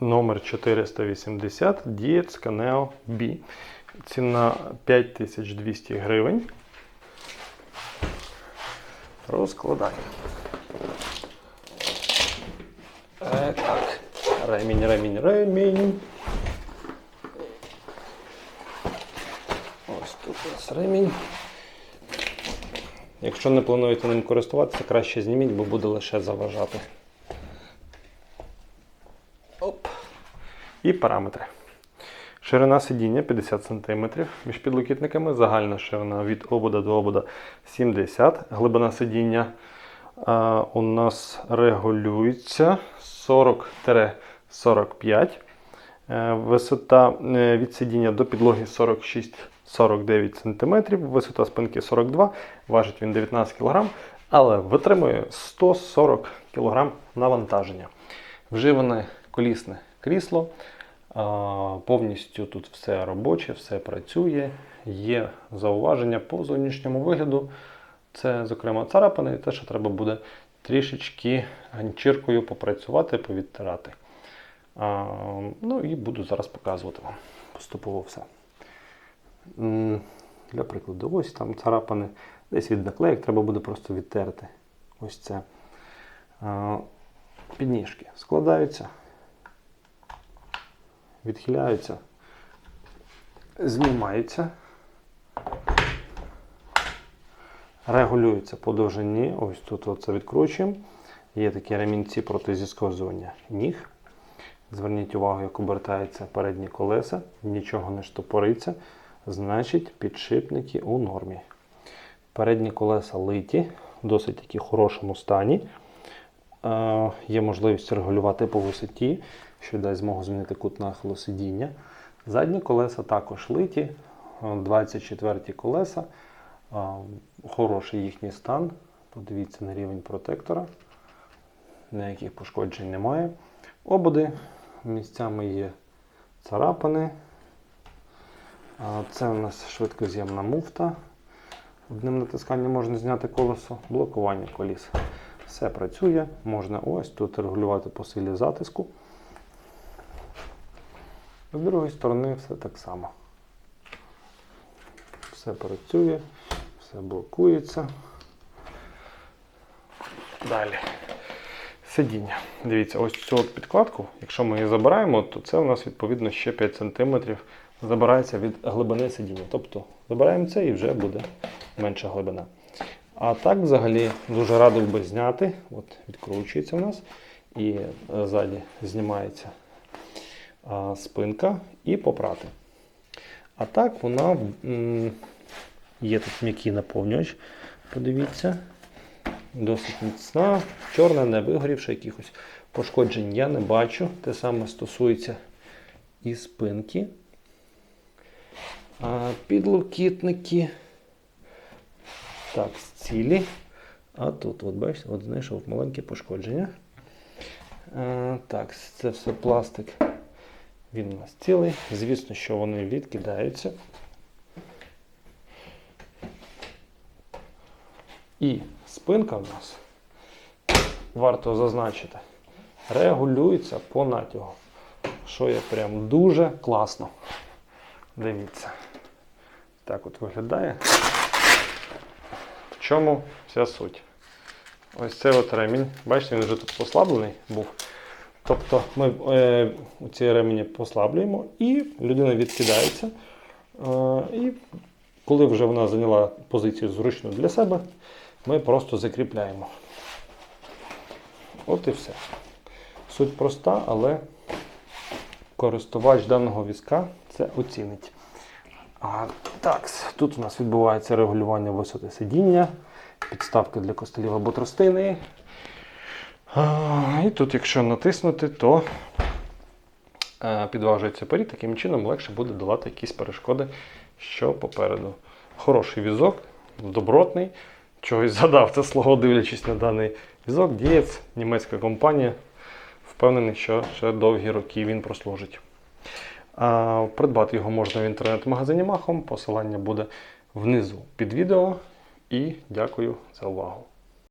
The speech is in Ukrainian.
номер 480 Diet Caneo B. Ціна 5200 гривень. Розкладаємо. Е, так. Ремінь, ремінь, ремінь. Ось тут у нас ремінь. Якщо не плануєте ним користуватися, краще зніміть, бо буде лише заважати. І параметри. Ширина сидіння 50 см між підлокітниками. Загальна ширина від обода до обода 70 Глибина сидіння а, у нас регулюється 40-45 Е, Висота е, від сидіння до підлоги 46-49 см, висота спинки 42 важить він 19 кг, але витримує 140 кг навантаження. Вживане колісне крісло. Повністю тут все робоче, все працює. Є зауваження по зовнішньому вигляду. Це, зокрема, царапини, і те, що треба буде трішечки ганчіркою попрацювати, повідтирати. Ну і буду зараз показувати вам поступово все. Для прикладу, ось там царапини, десь від наклеїк треба буде просто відтерти. Ось це. Підніжки складаються, відхиляються, знімаються, регулюються по довжині. Ось тут оце відкручуємо. Є такі ремінці проти зісковзування ніг. Зверніть увагу, як обертаються передні колеса, нічого не штопориться, значить підшипники у нормі. Передні колеса литі, досить таки хорошому стані. Е, Є можливість регулювати по висоті, що дасть змогу змінити кут нахилу сидіння. Задні колеса також литі, е, 24 колеса, е, хороший їхній стан. Подивіться на рівень протектора, ніяких пошкоджень немає. Ободи місцями є царапини. Це у нас швидкоз'ємна муфта. Одним натисканням можна зняти колесо, блокування коліс. Все працює, можна ось тут регулювати по силі затиску. З другої сторони все так само. Все працює, все блокується. Далі. Сидіння. Дивіться, ось цю от підкладку, якщо ми її забираємо, то це у нас відповідно ще 5 см забирається від глибини сидіння. Тобто забираємо це і вже буде менша глибина. А так взагалі дуже радив би зняти. От Відкручується у нас і е, ззаді знімається спинка і попрати. А так вона є тут м'який наповнювач. Подивіться. Досить міцна, чорна, не вигорівша, якихось пошкоджень я не бачу. Те саме стосується і спинки. Підлокітники. Так, цілі. А тут, от бачите, от знайшов маленьке пошкодження. Так, це все пластик. Він у нас цілий. Звісно, що вони відкидаються. І спинка в нас, варто зазначити, регулюється по натягу. Що є прям дуже класно. Дивіться. Так от виглядає. В чому вся суть? Ось цей от ремінь. Бачите, він вже тут послаблений був. Тобто ми е, ці ремені послаблюємо і людина відкидається. Е, і коли вже вона зайняла позицію зручну для себе, ми просто закріпляємо. От і все. Суть проста, але користувач даного візка це оцінить. Так, тут у нас відбувається регулювання висоти сидіння, підставки для костелів або тростини. І тут, якщо натиснути, то е, підважується порід, таким чином легше буде долати якісь перешкоди, що попереду. Хороший візок, добротний. Чогось згадав це слово, дивлячись на даний візок. Дієць, німецька компанія. Впевнений, що ще довгі роки він прослужить. А, Придбати його можна в інтернет-магазині Махом. Посилання буде внизу під відео. І дякую за увагу.